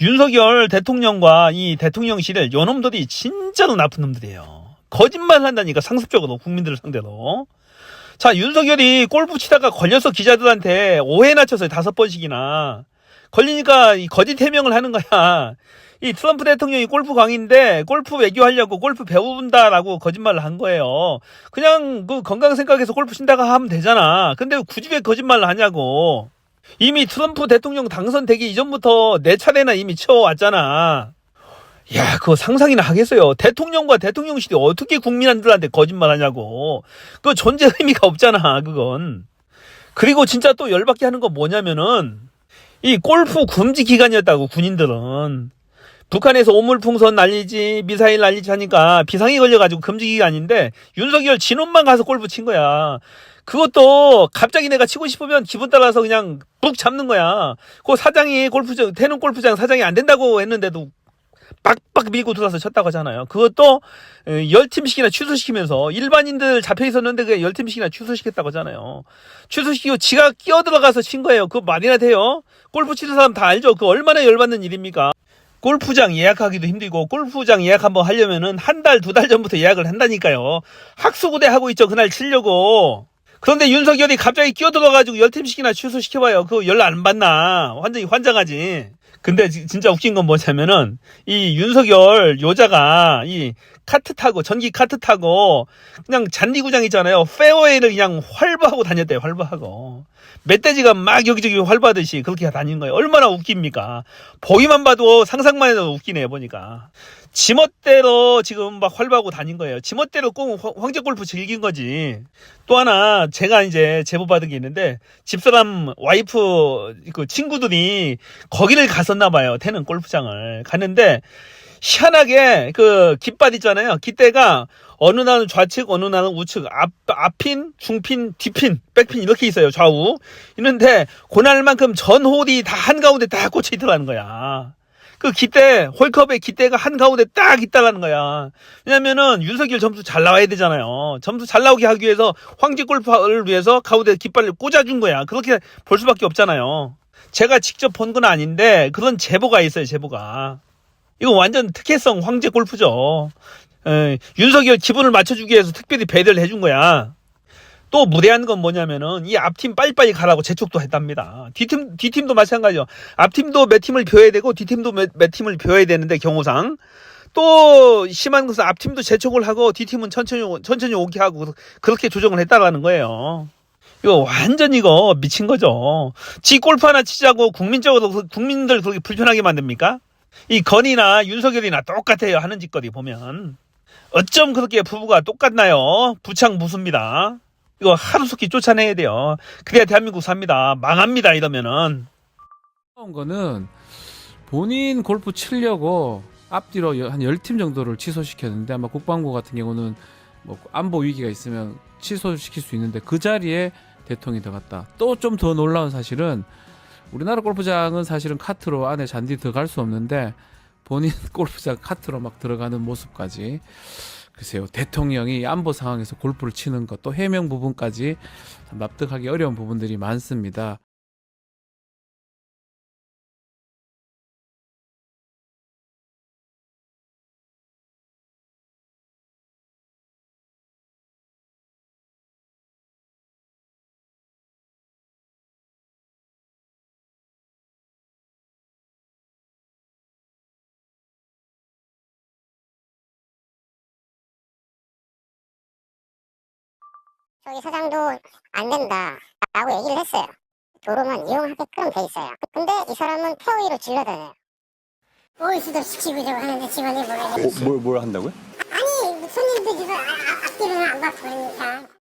윤석열 대통령과 이 대통령실을 요놈들이 진짜로 나쁜 놈들이에요. 거짓말 한다니까 상습적으로 국민들을 상대로. 자, 윤석열이 골프 치다가 걸려서 기자들한테 오해나 쳤어요. 다섯 번씩이나. 걸리니까 이 거짓 해명을 하는 거야. 이 트럼프 대통령이 골프 강의인데 골프 외교하려고 골프 배운다라고 거짓말을 한 거예요. 그냥 그 건강 생각해서 골프 친다가 하면 되잖아. 근데 굳이 왜 거짓말을 하냐고. 이미 트럼프 대통령 당선되기 이전부터 네 차례나 이미 치워왔잖아. 야, 그거 상상이나 하겠어요. 대통령과 대통령실이 어떻게 국민들한테 거짓말 하냐고. 그 존재 의미가 없잖아, 그건. 그리고 진짜 또 열받게 하는 건 뭐냐면은, 이 골프 금지 기간이었다고, 군인들은. 북한에서 오물풍선 날리지, 미사일 날리지 하니까 비상이 걸려가지고 금지 기간인데, 윤석열 진원만 가서 골프 친 거야. 그것도 갑자기 내가 치고 싶으면 기분 따라서 그냥 북 잡는 거야. 그 사장이 골프장, 태릉 골프장 사장이 안 된다고 했는데도 빡빡 밀고 들어와서 쳤다고 하잖아요. 그것도 어, 열 팀씩이나 취소시키면서 일반인들 잡혀 있었는데 그열 팀씩이나 취소시켰다고 하잖아요. 취소시키고 지가 끼어 들어가서 친 거예요. 그거 말이나 돼요? 골프 치는 사람 다 알죠. 그 얼마나 열받는 일입니까? 골프장 예약하기도 힘들고 골프장 예약 한번 하려면은 한 달, 두 달 전부터 예약을 한다니까요. 학수고대 하고 있죠. 그날 치려고. 그런데 윤석열이 갑자기 끼어들어가지고 열 팀씩이나 취소시켜봐요. 그거 연락 안 받나. 완전히 환장하지. 근데 지- 진짜 웃긴 건 뭐냐면은 이 윤석열 요자가 이 카트 타고 전기 카트 타고 그냥 잔디구장 있잖아요. 페어웨이를 그냥 활보하고 다녔대요. 활보하고. 멧돼지가 막 여기저기 활보하듯이 그렇게 다니는 거예요. 얼마나 웃깁니까? 보기만 봐도 상상만 해도 웃기네요. 보니까. 지멋대로 지금 막 활보하고 다닌 거예요. 지멋대로 꼭 황- 황제 골프 즐긴 거지. 또 하나 제가 이제 제보 받은 게 있는데 집사람 와이프 그 친구들이 거기를 갔었나 봐요. 태는 골프장을 갔는데 희한하게 그 깃밭 있잖아요. 깃대가 어느 날은 좌측, 어느 날은 우측, 앞 앞핀, 중핀, 뒤핀, 백핀 이렇게 있어요. 좌우. 있는데 그날만큼 전 홀이 다 한가운데 다 꽂혀 있더라는 거야. 그 깃대 홀컵에 깃대가 한 가운데 딱 있다라는 거야. 왜냐면은 윤석열 점수 잘 나와야 되잖아요. 점수 잘 나오게 하기 위해서 황제 골프를 위해서 가운데 깃발을 꽂아준 거야. 그렇게 볼 수밖에 없잖아요. 제가 직접 본 건 아닌데 그런 제보가 있어요. 제보가. 이거 완전 특혜성 황제 골프죠. 에, 윤석열 기분을 맞춰주기 위해서 특별히 배려를 해준 거야. 또 무례한 건 뭐냐면은 이 앞팀 빨리빨리 가라고 재촉도 했답니다. 뒷팀 뒷팀도 마찬가지요. 앞팀도 몇 팀을 벼야 되고 뒷팀도 몇, 몇 팀을 벼야 되는데 경우상 또 심한 것은 앞팀도 재촉을 하고 뒷팀은 천천히 오- 천천히 오게 하고 그렇게 조정을 했다라는 거예요. 이거 완전 이거 미친 거죠. 지 골프 하나 치자고 국민적으로 그- 국민들 그렇게 불편하게 만듭니까? 이 건이나 윤석열이나 똑같아요 하는 짓거리 보면 어쩜 그렇게 부부가 똑같나요? 부창 무수입니다. 이거 하루속히 쫓아내야 돼요. 그래야 대한민국 삽니다. 망합니다 이러면은. 온 거는 본인 골프 치려고 앞뒤로 여- 한 10팀 정도를 취소시켰는데 아마 국방부 같은 경우는 뭐 안보 위기가 있으면 취소시킬 수 있는데 그 자리에 대통령이 들어갔다. 또 좀 더 놀라운 사실은 우리나라 골프장은 사실은 카트로 안에 잔디 들어갈 수 없는데 본인 골프장 카트로 막 들어가는 모습까지 글쎄요 대통령이 안보 상황에서 골프를 치는 것 또 해명 부분까지 참 납득하기 어려운 부분들이 많습니다. 저기 사장도 안 된다 라고 얘기를 했어요. 도로만 이용하게끔 돼 있어요. 근데 이 사람은 페어위로 질러다녀요. 오이스도 시키고 저거 하는데 직원이 모르겠어. 뭘, 뭘 한다고요? 아니 손님들 이거 아- 아- 앞뒤로는 안 받고 그러니까